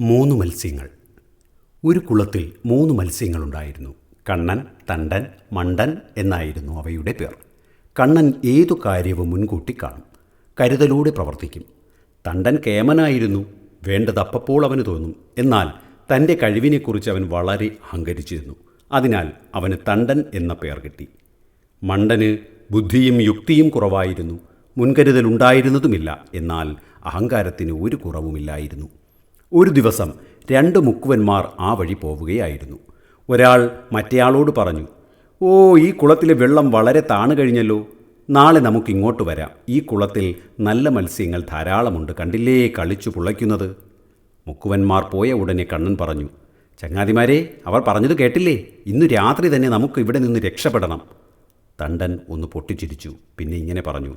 മൂന്ന് മത്സ്യങ്ങൾ. ഒരു കുളത്തിൽ മൂന്ന് മത്സ്യങ്ങളുണ്ടായിരുന്നു കണ്ണൻ തണ്ടൻ മണ്ടൻ എന്നായിരുന്നു അവയുടെ പേർ. കണ്ണൻ ഏതു കാര്യവും മുൻകൂട്ടി കാണും. കരുതലോടെ പ്രവർത്തിക്കും. തണ്ടൻ കേമനായിരുന്നു. വേണ്ടത് അപ്പപ്പോൾ അവന് തോന്നും. എന്നാൽ തന്റെ കഴിവിനെക്കുറിച്ച് അവൻ വളരെ അഹങ്കരിച്ചിരുന്നു. അതിനാൽ അവന് തണ്ടൻ എന്ന പേർ കിട്ടി. മണ്ടന് ബുദ്ധിയും യുക്തിയും കുറവായിരുന്നു. മുൻകരുതലുണ്ടായിരുന്നതുമില്ല. എന്നാൽ അഹങ്കാരത്തിന് ഒരു കുറവുമില്ലായിരുന്നു. ഒരു ദിവസം രണ്ട് മുക്കുവന്മാർ ആ വഴി പോവുകയായിരുന്നു. ഒരാൾ മറ്റേയാളോട് പറഞ്ഞു ഓ ഈ കുളത്തിലെ വെള്ളം വളരെ താണു കഴിഞ്ഞല്ലോ. നാളെ നമുക്ക് ഇങ്ങോട്ട് വരാം. ഈ കുളത്തിൽ നല്ല മത്സ്യങ്ങൾ ധാരാളമുണ്ട്. കണ്ടില്ലേ കളിച്ചു പുളയ്ക്കുന്നത്? മുക്കുവന്മാർ പോയ ഉടനെ കണ്ണൻ പറഞ്ഞു ചങ്ങാതിമാരെ അവർ പറഞ്ഞത് കേട്ടില്ലേ? ഇന്നു രാത്രി തന്നെ നമുക്ക് ഇവിടെ നിന്ന് രക്ഷപ്പെടണം. തണ്ടൻ ഒന്ന് പൊട്ടിച്ചിരിച്ചു. പിന്നെ ഇങ്ങനെ പറഞ്ഞു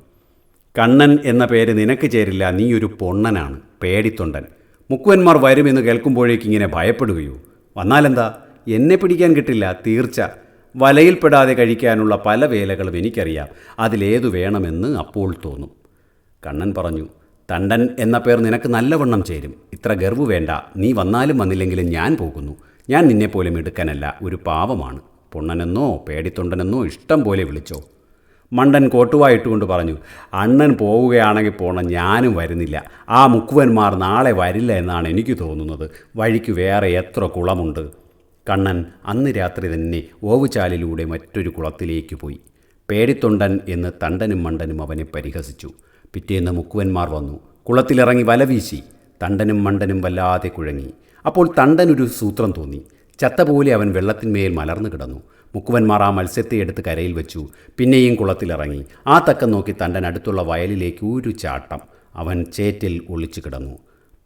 കണ്ണൻ എന്ന പേര് നിനക്ക് ചേരില്ല. നീ ഒരു പൊണ്ണനാണ്. പേടിത്തൊണ്ടൻ. മുക്കുവന്മാർ വരുമെന്ന് കേൾക്കുമ്പോഴേക്ക് ഇങ്ങനെ ഭയപ്പെടുകയോ. വന്നാലെന്താ? എന്നെ പിടിക്കാൻ കിട്ടില്ല തീർച്ച. വലയിൽപ്പെടാതെ കഴിക്കാനുള്ള പല വേലകളും എനിക്കറിയാം. അതിലേതു വേണമെന്ന് അപ്പോൾ തോന്നും. കണ്ണൻ പറഞ്ഞു തണ്ടൻ എന്ന പേർ നിനക്ക് നല്ലവണ്ണം ചേരും. ഇത്ര ഗർവ് വേണ്ട. നീ വന്നാലും വന്നില്ലെങ്കിലും ഞാൻ പോകുന്നു. ഞാൻ നിന്നെപ്പോലും എടുക്കാനല്ല ഒരു പാവമാണ്. പൊണ്ണനെന്നോ പേടിത്തൊണ്ടനെന്നോ ഇഷ്ടം പോലെ വിളിച്ചോ. മണ്ടൻ കോട്ടുവായിട്ടുകൊണ്ട് പറഞ്ഞു അണ്ണൻ പോവുകയാണെങ്കിൽ പോണം ഞാനും വരുന്നില്ല. ആ മുക്കുവന്മാർ നാളെ വരില്ല എന്നാണ് എനിക്ക് തോന്നുന്നത്. വഴിക്ക് വേറെ എത്ര കുളമുണ്ട്? കണ്ണൻ അന്ന് രാത്രി തന്നെ ഓവുചാലിലൂടെ മറ്റൊരു കുളത്തിലേക്ക് പോയി. പേടിത്തൊണ്ടൻ എന്ന് തണ്ടനും മണ്ടനും അവനെ പരിഹസിച്ചു. പിറ്റേന്ന് മുക്കുവന്മാർ വന്നു. കുളത്തിലിറങ്ങി വല വീശി തണ്ടനും മണ്ടനും വല്ലാതെ കുഴങ്ങി. അപ്പോൾ തണ്ടനൊരു സൂത്രം തോന്നി. ചത്ത പോലെ അവൻ വെള്ളത്തിന്മേൽ മലർന്നു കിടന്നു. മുക്കുവന്മാർ ആ മത്സ്യത്തെ എടുത്ത് കരയിൽ വെച്ചു. പിന്നെയും കുളത്തിലിറങ്ങി. ആ തക്കം നോക്കി തന്റെ അടുത്തുള്ള വയലിലേക്ക് ഒരു ചാട്ടം. അവൻ ചേറ്റിൽ ഒളിച്ചു കിടന്നു.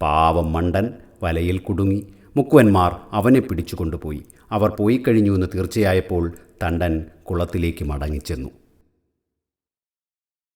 പാവം മണ്ടൻ വലയിൽ കുടുങ്ങി. മുക്കുവന്മാർ അവനെ പിടിച്ചു കൊണ്ടുപോയി. അവർ പോയി കഴിഞ്ഞു എന്ന് തീർച്ചയായപ്പോൾ തണ്ടൻ കുളത്തിലേക്ക് മടങ്ങിച്ചെന്നു.